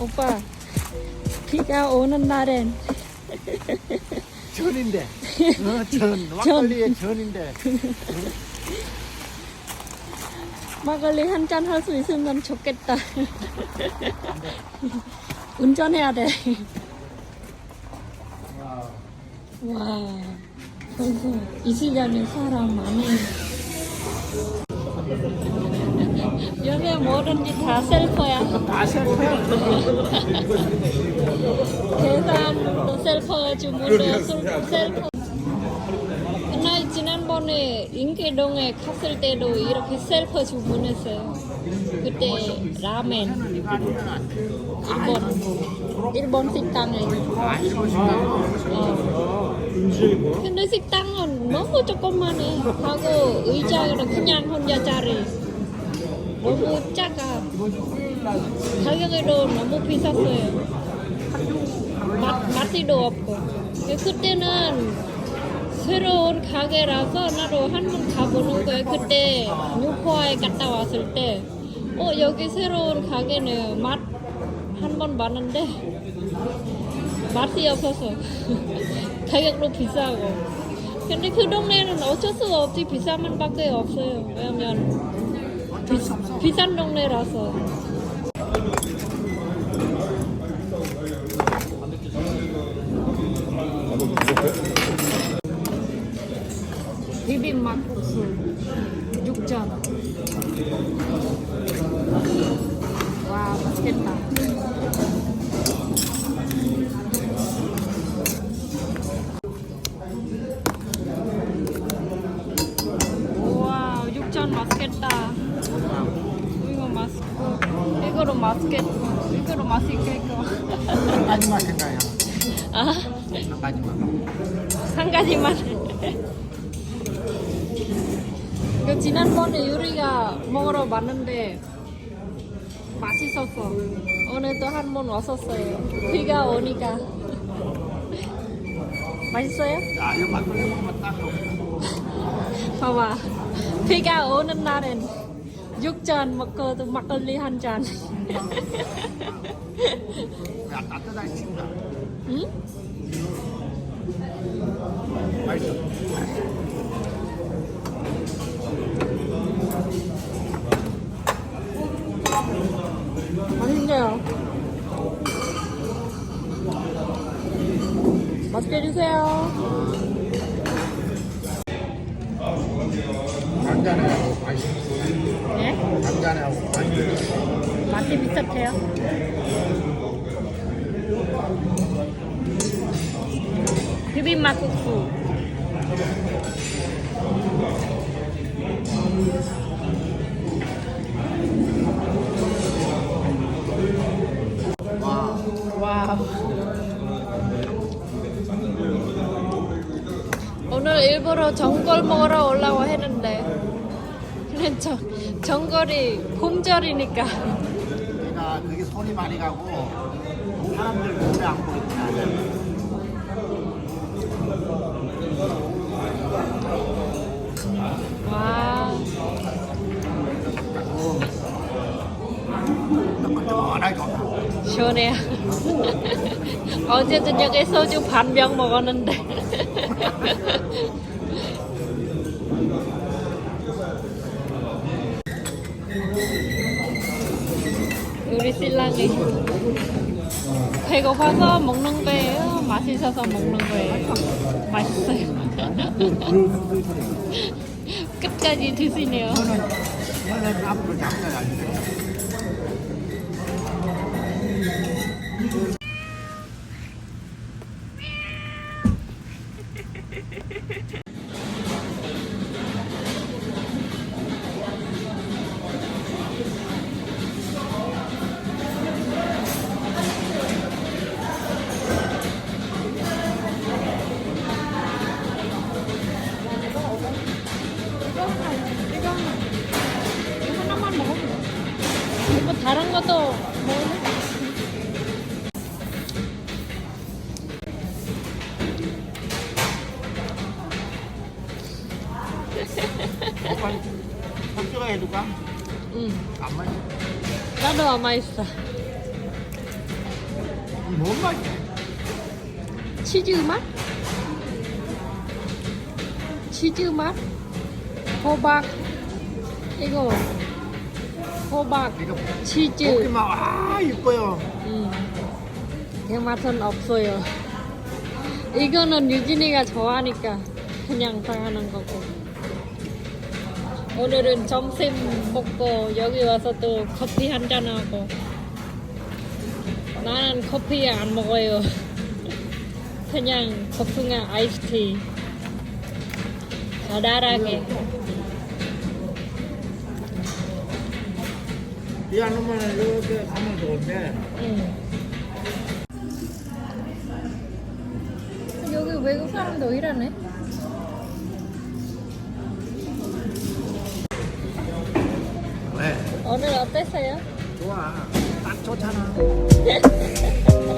오빠 비가 오는 날엔 전인데. 어, 전. 막걸리의 전인데. 막걸리 한 잔 할 수 있으면 좋겠다. 운전해야 돼. 와, 벌써 이 시간에 사람 많이. 여기 뭐든지 다 셀퍼야. 다 셀프야. 계산도 셀퍼, 주문도 셀퍼. 나 지난번에 인계동에 갔을 때도 이렇게 셀퍼 주문했어요. 그때 라멘 일본 일본 식당에. 아, 일본 식당. 어. 근데 식당은 너무 조그만해. 하고 의자는 그냥 혼자 자리. 너무 작아. 가격도 너무 비쌌어요. 맛, 맛이도 없고. 그때는 새로운 가게라서 나도 한 번 가보는 거예요. 그때 뉴포아에 갔다 왔을 때, 어, 여기 새로운 가게는 맛 한 번 봤는데, 맛이 없어서. 가격도 비싸고. 근데 그 동네는 어쩔 수가 없지. 비싼 밖에 없어요. 왜냐면 비, 비싼 동네라서. 비빔막국수 이거로 맛있겠고 이거로. 한 가지만 생각해요. 아한 가지만. 한 가지만. 그 지난번에 유리가 먹으러 왔는데 맛있었어. 오늘도 한 번 왔었어요. 비가 오니까. 맛있어요? 자, 이거 막걸리 먹으면 딱 좋고. 봐봐. 비가 오는 날엔 육전 또 막걸리 한 잔. 야, 따뜻하게 친다. 응? 맛있어. 맛있네요. 맛있게 드세요. 간장하고 맛있어. 맛이 비슷해요. 비빔막국수. 와. 와우. 오늘 일부러 전골 먹으러 올라고 했는데 근데 저, 전골이 봄절이니까 그러니까 그게 손이 많이 가고 사람들 오래 안 보겠구나. 와 뜨끈뜨끈하게 좋다. 시원해요. 어제 저녁에 소주 반 병 먹었는데 우리 신랑이 배고파서 먹는 거예요? 맛있어서 먹는 거예요? 맛있어요. 끝까지 드시네요. 것도. 오빠, 섭주가 해줄까? 응. 안 맛있어. 나도 아마 있어. 뭔 맛이야? 치즈 맛? 치즈 맛? 호박 이거 호박 이거 치즈. 고기만 와 이뻐요. 음. 그 맛은 없어요. 이거는 유진이가 좋아하니까 그냥 당하는 거고. 오늘은 점심 먹고 여기 와서 또 커피 한 잔 하고. 나는 커피 안 먹어요. 그냥 복숭아 아이스티. 달달하게 이 안으면 이렇게 가면 좋은데 응. 여기 외국 사람도 일하네 왜? 오늘 어땠어요? 좋아. 딱 좋잖아.